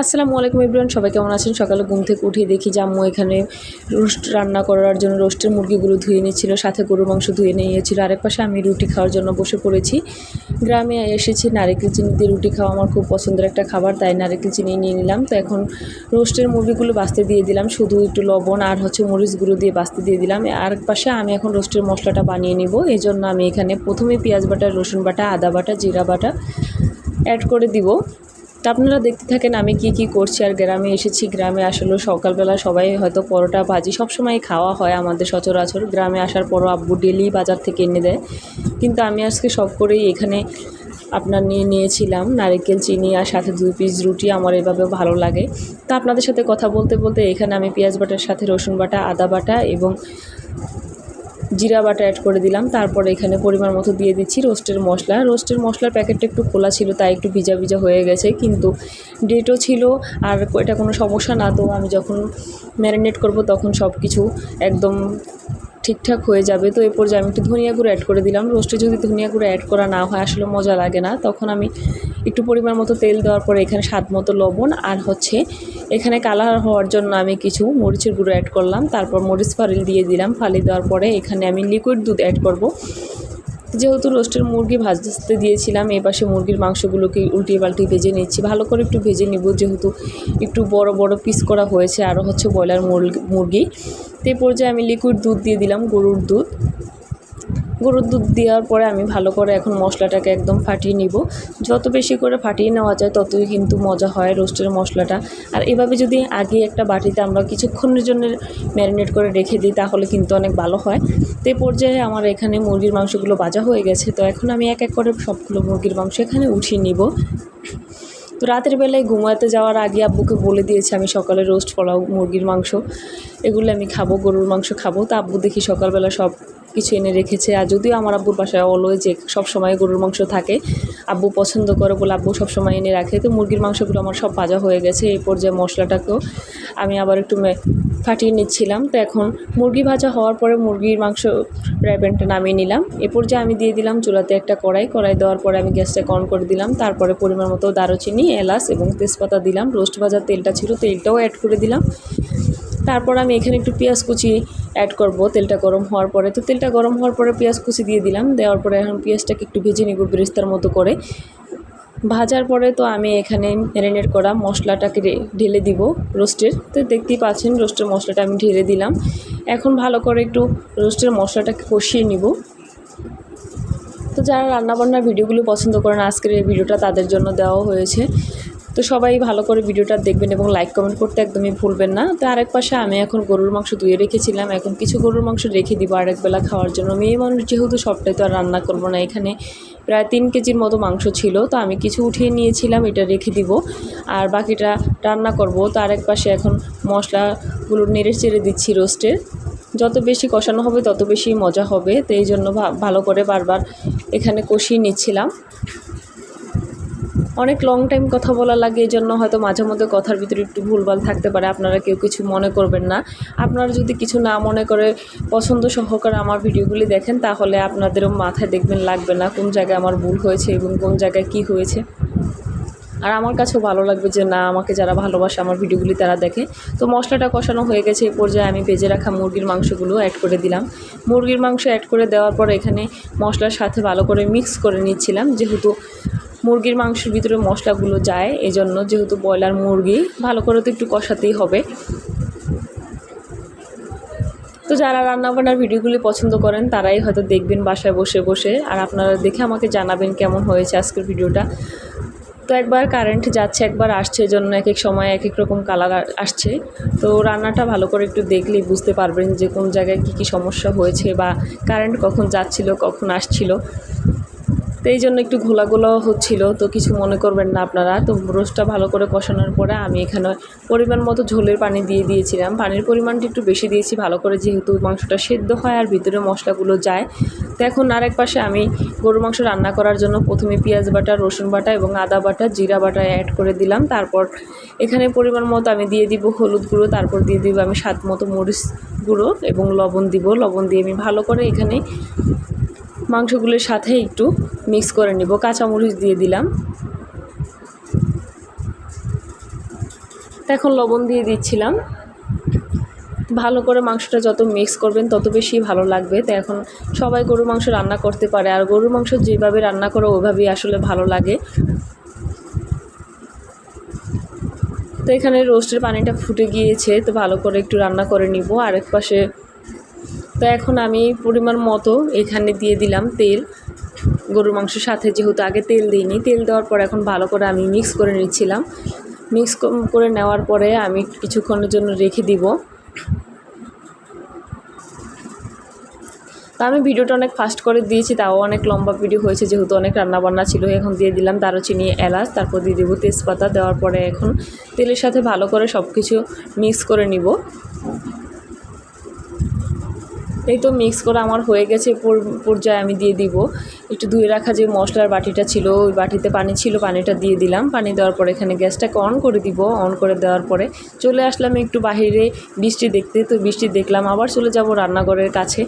আসসালামু আলাইকুম ইব্রান সবাই কেমন আছেন? সকালে ঘুম থেকে উঠে দেখি যে আম্মু এখানে রোস্ট রান্না করার জন্য রোস্টের মুরগিগুলো ধুয়ে নিচ্ছিল সাথে গরুর মাংস ধুয়ে নিয়েছিল। আরেক পাশে আমি রুটি খাওয়ার জন্য বসে পড়েছি। গ্রামে এসেছি, নারিকেল চিনি দিয়ে রুটি খাওয়া আমার খুব পছন্দের একটা খাবার, তাই নারিকেল চিনি নিয়ে নিলাম। তো এখন রোস্টের মুরগিগুলো বাঁচতে দিয়ে দিলাম, শুধু একটু লবণ আর হচ্ছে মরিচ গুঁড়ো দিয়ে বাঁচতে দিয়ে দিলাম। আরেক পাশে আমি এখন রোস্টের মশলাটা বানিয়ে নিব। এই জন্য আমি এখানে প্রথমে পেঁয়াজ বাটা, রসুন বাটা, আদা বাটা, জিরা বাটা অ্যাড করে দিব। তা আপনারা দেখতে থাকেন আমি কি কি করছি আর গ্রামে এসেছি। গ্রামে আসলে সকালবেলা সবাই হয়তো পরোটা ভাজি সবসময় খাওয়া হয় আমাদের সচরাচর। গ্রামে আসার পরও আব্বু ডেলি বাজার থেকে এনে দেয়। কিন্তু আমি আজকে সব করেই এখানে আপনার নিয়ে নিয়েছিলাম নারিকেল, চিনি আর সাথে দুই পিস রুটি। আমার এভাবে ভালো লাগে। তা আপনাদের সাথে কথা বলতে বলতে এখানে আমি পেঁয়াজ বাটার সাথে রসুন বাটা, আদা বাটা এবং জিরা বাটা অ্যাড করে দিলাম। তারপর এখানে পরিমাণ মতো দিয়ে দিচ্ছি রোস্টের মশলা। রোস্টের মশলার প্যাকেটটা একটু খোলা ছিল, তাই একটু ভিজা ভিজা হয়ে গেছে। কিন্তু ডেটও ছিল আর এটা কোনো সমস্যা না। তো আমি যখন ম্যারিনেট করব, তখন সব কিছু একদম ঠিকঠাক হয়ে যাবে। তো এরপর যে আমি একটু ধনিয়া গুঁড়ো অ্যাড করে দিলাম। রোস্টে যদি ধনিয়া গুঁড়ো অ্যাড করা না হয়, আসলে মজা লাগে না। তখন আমি একটু পরিমাণ মতো তেল দেওয়ার পরে এখানে স্বাদ মতো লবণ আর হচ্ছে এখানে কালার হওয়ার জন্য আমি কিছু মরিচের গুঁড়ো অ্যাড করলাম। তারপর মরিচ ফালিল দিয়ে দিলাম। ফালি দেওয়ার পরে এখানে আমি লিকুইড দুধ অ্যাড করব। যেহেতু রোস্টের মুরগি ভাজতে দিয়েছিলাম এপাশে পাশে মুরগির মাংসগুলোকে উল্টিয়ে পাল্টিয়ে ভেজে নিচ্ছি। ভালো করে একটু ভেজে নিব, যেহেতু একটু বড় বড় পিস করা হয়েছে আরও হচ্ছে ব্রয়লার মুরগি। তো এই পর্যায়ে আমি লিকুইড দুধ দিয়ে দিলাম, গরুর দুধ। গরুর দুধ দেওয়ার পরে আমি ভালো করে এখন মশলাটাকে একদম ফাটিয়ে নিব। যত বেশি করে ফাটিয়ে নেওয়া যায়, ততই কিন্তু মজা হয় রোস্টের মশলাটা। আর এভাবে যদি আগে একটা বাটিতে আমরা কিছুক্ষণের জন্য ম্যারিনেট করে রেখে দিই, তাহলে কিন্তু অনেক ভালো হয়। তো এই পর্যায়ে আমার এখানে মুরগির মাংসগুলো বাজা হয়ে গেছে। তো এখন আমি এক এক করে সবগুলো মুরগির মাংস এখানে উঠিয়ে নিব। তো রাতের বেলায় ঘুমাতে যাওয়ার আগে আব্বুকে বলে দিয়েছি, আমি সকালে রোস্ট পোলাও মুরগির মাংস। এগুলো আমি খাব, গরুর মাংস খাব। তো আব্বু দেখি সকালবেলা সব কিছু এনে রেখেছে। আর যদিও আমার আব্বুর বাসায় অলওয়েজ সবসময় গরুর মাংস থাকে, আব্বু পছন্দ করে বলে আব্বু সবসময় এনে রাখে। তো মুরগির মাংসগুলো আমার সব ভাজা হয়ে গেছে এই পর্যায়ে মশলাটাকেও। আমি আবার একটু ফাটিয়ে নিচ্ছিলাম। তো এখন মুরগি ভাজা হওয়ার পরে মুরগির মাংস প্যানটা নামিয়ে নিলাম। এ পর্যায়ে আমি দিয়ে দিলাম চুলাতে একটা কড়াই। কড়াই দেওয়ার পরে আমি গ্যাসটাকে অন করে দিলাম। তারপরে পরিমাণ মতো দারুচিনি, এলাচ এবং তেজপাতা দিলাম। রোস্ট ভাজার তেলটা ছিল, তেলটাও অ্যাড করে দিলাম। তারপর আমি এখানে একটু পেঁয়াজ কুচি অ্যাড করব, তেলটা গরম হওয়ার পরে। তো তেলটা গরম হওয়ার পরে পেঁয়াজ কুচি দিয়ে দিলাম, দেওয়ার পরে এখন পেঁয়াজটাকে একটু ভেজে নেব বেরেস্তার মতো করে। ভাজার পরে তো আমি এখানে ম্যারিনেট করা মশলাটাকে ঢেলে দিব রোস্টের। তো দেখতেই পাচ্ছেন রোস্টের মশলাটা আমি ঢেলে দিলাম। এখন ভালো করে একটু রোস্টের মশলাটাকে কষিয়ে নিব। তো যারা রান্নাবান্নার ভিডিওগুলো পছন্দ করেন, আজকের এই ভিডিওটা তাদের জন্য দেওয়া হয়েছে। তো সবাই ভালো করে ভিডিওটা দেখবেন এবং লাইক কমেন্ট করতে একদমই ভুলবেন না। তো আরেক পাশে আমি এখন গরুর মাংস ধুয়ে রেখেছিলাম। এখন কিছু গরুর মাংস রেখে দিব আরেক বেলা খাওয়ার জন্য। মেয়ে মানুষ যেহেতু সবটাই তো আর রান্না করব না। এখানে প্রায় তিন কেজির মতো মাংস ছিল। তো আমি কিছু উঠিয়ে নিয়েছিলাম, এটা রেখে দিব। আর বাকিটা রান্না করব। তো আরেক পাশে এখন মশলাগুলো নেড়ে চেড়ে দিচ্ছি রোস্টের যত বেশি কষানো হবে, তত বেশি মজা হবে। তো এই জন্য ভালো করে বারবার এখানে কষিয়ে নিচ্ছিলাম। অনেক লং টাইম কথা বলা লাগে, এই জন্য হয়তো মাঝে মধ্যে কথার ভিতরে একটু ভুলভাল থাকতে পারে, আপনারা কেউ কিছু মনে করবেন না। আপনারা যদি কিছু না মনে করে পছন্দ সহকারে আমার ভিডিওগুলি দেখেন, তাহলে আপনাদেরও মাথায় দেখবেন লাগবে না কোন জায়গায় আমার ভুল হয়েছে এবং কোন জায়গায় কি হয়েছে। আর আমার কাছেও ভালো লাগবে যে, না, আমাকে যারা ভালোবাসে আমার ভিডিওগুলি তারা দেখে। তো মশলাটা কষানো হয়ে গেছে এই পর্যায়ে আমি ভেজে রাখা মুরগির মাংসগুলো অ্যাড করে দিলাম। মুরগির মাংস অ্যাড করে দেওয়ার পর এখানে মশলার সাথে ভালো করে মিক্স করে নিচ্ছিলাম, যেহেতু মুরগির মাংসের ভিতরে মশলাগুলো যায় এই জন্য যেহেতু ব্রয়লার মুরগি, ভালো করে তো একটু কষাতেই হবে। তো যারা রান্নাবান্নার ভিডিওগুলি পছন্দ করেন, তারাই হয়তো দেখবেন বাসায় বসে বসে, আর আপনারা দেখে আমাকে জানাবেন কেমন হয়েছে আজকের ভিডিওটা। তো একবার কারেন্ট যাচ্ছে, একবার আসছে জন্য এক এক সময় এক এক রকম কালার আসছে। তো রান্নাটা ভালো করে একটু দেখলেই বুঝতে পারবেন যে কোন জায়গায় কী কী সমস্যা হয়েছে বা কারেন্ট কখন যাচ্ছিল, কখন আসছিল। তো এই জন্য একটু ঘোলা ঘোলাও হচ্ছিল। তো কিছু মনে করবেন না আপনারা। তো রোস্টটা ভালো করে কষানোর পরে আমি এখানে পরিমাণ মতো ঝোলের পানি দিয়ে দিয়েছিলাম। পানির পরিমাণটা একটু বেশি দিয়েছি, ভালো করে যেহেতু মাংসটা সেদ্ধ হয় আর ভিতরে মশলাগুলো যায়। তো এখন আরেক পাশে আমি গরু মাংস রান্না করার জন্য প্রথমে পেঁয়াজ বাটা, রসুন বাটা এবং আদা বাটা, জিরা বাটা অ্যাড করে দিলাম। তারপর এখানে পরিমাণ মতো আমি দিয়ে দিব হলুদ গুঁড়ো, তারপর দিয়ে দিব আমি স্বাদ মতো মরিচ গুঁড়ো এবং লবণ দিব। লবণ দিয়ে আমি ভালো করে এখানে মাংসগুলোর সাথে একটু মিক্স করে নিব। কাঁচামরিচ দিয়ে দিলাম। এখন লবণ দিয়ে দিচ্ছিলাম। ভালো করে মাংসটা যত মিক্স করবেন তত বেশি ভালো লাগবে। তো এখন সবাই গরু মাংস রান্না করতে পারে। আর গরুর মাংস যেভাবে রান্না করো, ওইভাবেই আসলে ভালো লাগে। তো এখানে রোস্টের পানিটা ফুটে গিয়েছে। তো ভালো করে একটু রান্না করে নিব। আরেক পাশে তো এখন আমি পরিমাণ মতো এখানে দিয়ে দিলাম তেল। গরুর মাংসের সাথে যেহেতু আগে তেল দিইনি, তেল দেওয়ার পর এখন ভালো করে আমি মিক্স করে নিচ্ছিলাম। মিক্স করে নেওয়ার পরে আমি কিছুক্ষণের জন্য রেখে দিব। তা আমি ভিডিওটা অনেক ফাস্ট করে দিয়েছি, তাও অনেক লম্বা ভিডিও হয়েছে, যেহেতু অনেক রান্নাবান্না ছিল। এখন দিয়ে দিলাম দারুচিনি, এলাচ, তারপর দিয়ে দেবো তেজপাতা। দেওয়ার পরে এখন তেলের সাথে ভালো করে সব কিছু মিক্স করে নিব। এই তো মিক্স করে আমার হয়ে গেছে পর্যায়ে আমি দিয়ে দিব। একটু ধুয়ে রাখা যে মশলার বাটিটা ছিল, ওই বাটিতে পানি ছিল, পানিটা দিয়ে দিলাম। পানি দেওয়ার পরে এখানে গ্যাসটাকে অন করে দিব অন করে দেওয়ার পরে চলে আসলাম একটু বাহিরে বৃষ্টি দেখতে। তো বৃষ্টি দেখলাম, আবার চলে যাব রান্নাঘরের কাছে।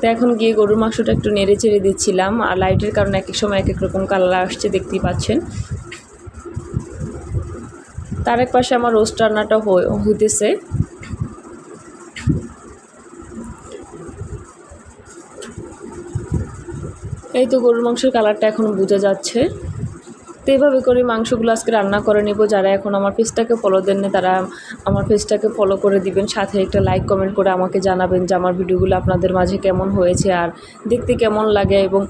তো এখন গিয়ে গরুর মাংসটা একটু নেড়ে চেড়ে দিচ্ছিলাম, আর লাইটের কারণে এক এক সময় এক এক রকম কালার আসছে, দেখতেই পাচ্ছেন। তার এক পাশে আমার রোস্ট রান্নাটা হইতেছে। এই তো গরুর মাংসের কালারটা এখনও বোঝা যাচ্ছে। তো এইভাবে করে মাংসগুলো আজকে রান্না করে নেব। যারা এখন আমার পেজটাকে ফলো দেন না তারা আমার পেজটাকে ফলো করে দিবেন। সাথে একটা লাইক কমেন্ট করে আমাকে জানাবেন যে আমার ভিডিওগুলো আপনাদের মাঝে কেমন হয়েছে আর দেখতে কেমন লাগে এবং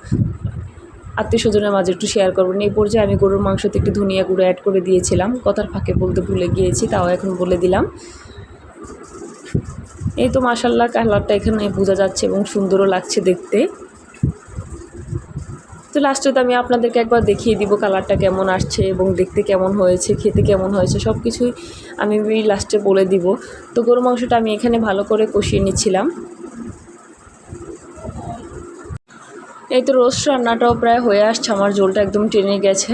আত্মীয় স্বজনের মাঝে একটু শেয়ার করবেন। এই পর্যায়ে আমি গরুর মাংসতে একটু ধনিয়া গুঁড়ো অ্যাড করে দিয়েছিলাম। কথার ফাঁকে বলতে ভুলে গিয়েছি, তাও এখন বলে দিলাম। এই তো মাসাল্লাহ কালারটা এখানে বোঝা যাচ্ছে এবং সুন্দরও লাগছে দেখতে। তো লাস্টে তো আমি আপনাদেরকে একবার দেখিয়ে দিব কালারটা কেমন আসছে এবং দেখতে কেমন হয়েছে, খেতে কেমন হয়েছে সব কিছুই আমি লাস্টে বলে দিব। তো গরু মাংসটা আমি এখানে ভালো করে কষিয়ে নিচ্ছিলাম। এই তো রোস্ট রান্নাটাও প্রায় হয়ে আসছে, আমার জলটা একদম টেনে গেছে।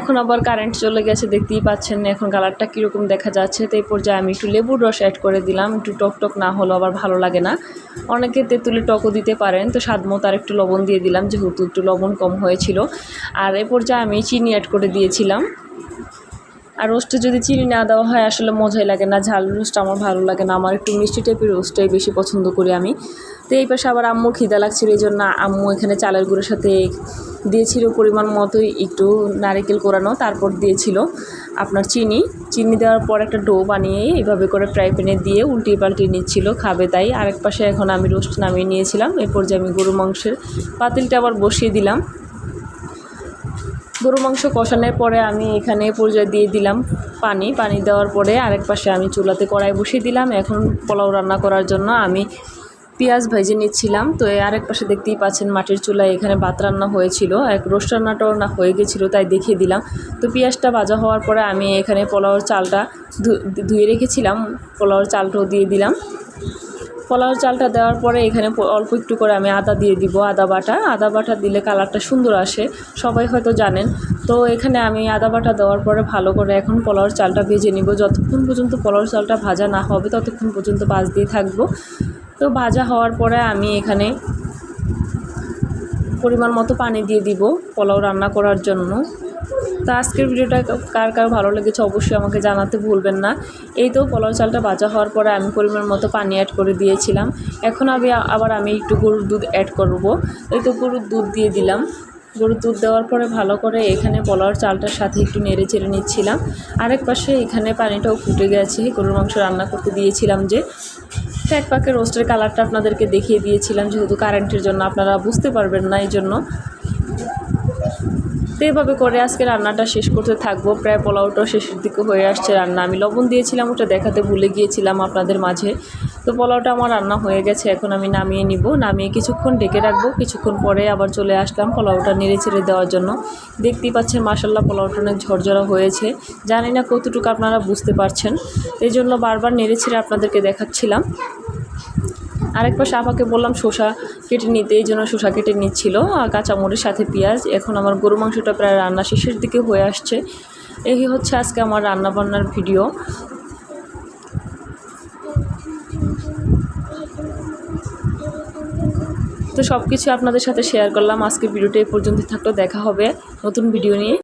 এখন আবার কারেন্ট চলে গেছে, দেখতেই পাচ্ছেন না এখন কালারটা কীরকম দেখা যাচ্ছে। তো এই পর্যায়ে আমি একটু লেবুর রস অ্যাড করে দিলাম, একটু টক টক না হলো আবার ভালো লাগে না। অনেকে তেঁতুলে টকও দিতে পারেন, তো স্বাদ মতো আর একটু লবণ দিয়ে দিলাম, যেহেতু একটু লবণ কম হয়েছিল। আর এ পর্যায়ে আমি চিনি অ্যাড করে দিয়েছিলাম। আর রোস্টে যদি চিনি না দেওয়া হয়, আসলে মজাই লাগে না। ঝাল রোস্ট আমার ভালো লাগে না। আমার একটু মিষ্টি টাইপের রোস্টটাই বেশি পছন্দ করি আমি। তো এই পাশে আবার আম্মুর খিদা লাগছিল এই জন্য আম্মু এখানে চালের গুঁড়োর সাথে দিয়েছিল পরিমাণ মতোই একটু নারিকেল কোরানো, তারপর দিয়েছিল আপনার চিনি। চিনি দেওয়ার পর একটা ডো বানিয়ে এভাবে করে ফ্রাই প্যানে দিয়ে উল্টিয়ে পাল্টিয়ে নিচ্ছিল, খাবে তাই। আরেক পাশে এখন আমি রোস্ট নামিয়ে নিয়েছিলাম। এরপর যে আমি গরু মাংসের পাতিলটা আবার বসিয়ে দিলাম। গরু মাংস কষানোর পরে আমি এখানে পর্যায়ে দিয়ে দিলাম পানি। পানি দেওয়ার পরে আরেক পাশে আমি চুলাতে কড়াই বসিয়ে দিলাম। এখন পোলাও রান্না করার জন্য আমি পেঁয়াজ ভেজে নিচ্ছিলাম। তো আরেক পাশে দেখতেই পাচ্ছেন মাটির চুলায় এখানে ভাত রান্না হয়েছিল। এক রোস্ট রান্নাটাও না হয়ে গেছিল তাই দেখিয়ে দিলাম। তো পেঁয়াজটা ভাজা হওয়ার পরে আমি এখানে পোলাওর চালটা ধুয়ে রেখেছিলাম। পোলাওর চালটাও দিয়ে দিলাম। পোলাওর চালটা দেওয়ার পরে এখানে অল্প একটু করে আমি আদা দিয়ে দিব, আদা বাটা। আদা বাটা দিলে কালারটা সুন্দর আসে, সবাই হয়তো জানেন। তো এখানে আমি আদা বাটা দেওয়ার পরে ভালো করে এখন পোলাওর চালটা ভেজে নিব। যতক্ষণ পর্যন্ত পোলাওর চালটা ভাজা না হবে, ততক্ষণ পর্যন্ত বাজ দিয়ে থাকব। তো ভাজা হওয়ার পরে আমি এখানে পরিমাণ মতো পানি দিয়ে দিব পোলাও রান্না করার জন্য। তো আজকের ভিডিওটা কার কার ভালো লেগেছে অবশ্যই আমাকে জানাতে ভুলবেন না। এই তো পোলাও চালটা ভাজা হওয়ার পরে আমি পরিমাণ মতো পানি অ্যাড করে দিয়েছিলাম। এখন আমি আবার আমি একটু গরুর দুধ অ্যাড করব। এই তো গরুর দুধ দিয়ে দিলাম। গরুর দুধ দেওয়ার পরে ভালো করে এখানে পোলাওর চালটার সাথে একটু নেড়ে চেড়ে নিচ্ছিলাম। আরেক পাশে এখানে পানিটাও ফুটে গেছে। গরুর মাংস রান্না করতে দিয়েছিলাম যে। এক পাকে রোস্টের কালারটা আপনাদেরকে দেখিয়ে দিয়েছিলাম, যেহেতু কারেন্টের জন্য আপনারা বুঝতে পারবেন না এই জন্য তো এভাবে করে আজকে রান্নাটা শেষ করতে থাকব। প্রায় পোলাওটাও শেষের দিকে হয়ে আসছে রান্না। আমি লবণ দিয়েছিলাম, ওটা দেখাতে ভুলে গিয়েছিলাম আপনাদের মাঝে। তো পোলাওটা আমার রান্না হয়ে গেছে, এখন আমি নামিয়ে নিব। নামিয়ে কিছুক্ষণ ডেকে রাখব। কিছুক্ষণ পরে আবার চলে আসলাম পোলাওটা নেড়ে ছেড়ে দেওয়ার জন্য। দেখতেই পাচ্ছেন মাসাল্লাহ পোলাওটা অনেক ঝরঝরা হয়েছে। জানি না কতটুকু আপনারা বুঝতে পারছেন। এই জন্য বারবার নেড়ে ছেড়ে আপনাদেরকে দেখাচ্ছিলাম। আরেক পাশে আপাকে বললাম শসা কেটে নিতে, এই জন্য শসা কেটে নিচ্ছিল, আর কাঁচামরির সাথে পেঁয়াজ। এখন আমার গরু মাংসটা প্রায় রান্না শেষের দিকে হয়ে আসছে। এই হচ্ছে আজকে আমার রান্নাবান্নার ভিডিও। তো সব কিছু আপনাদের সাথে শেয়ার করলাম। আজকের ভিডিওটা এই পর্যন্ত থাকলেও দেখা হবে নতুন ভিডিও নিয়ে।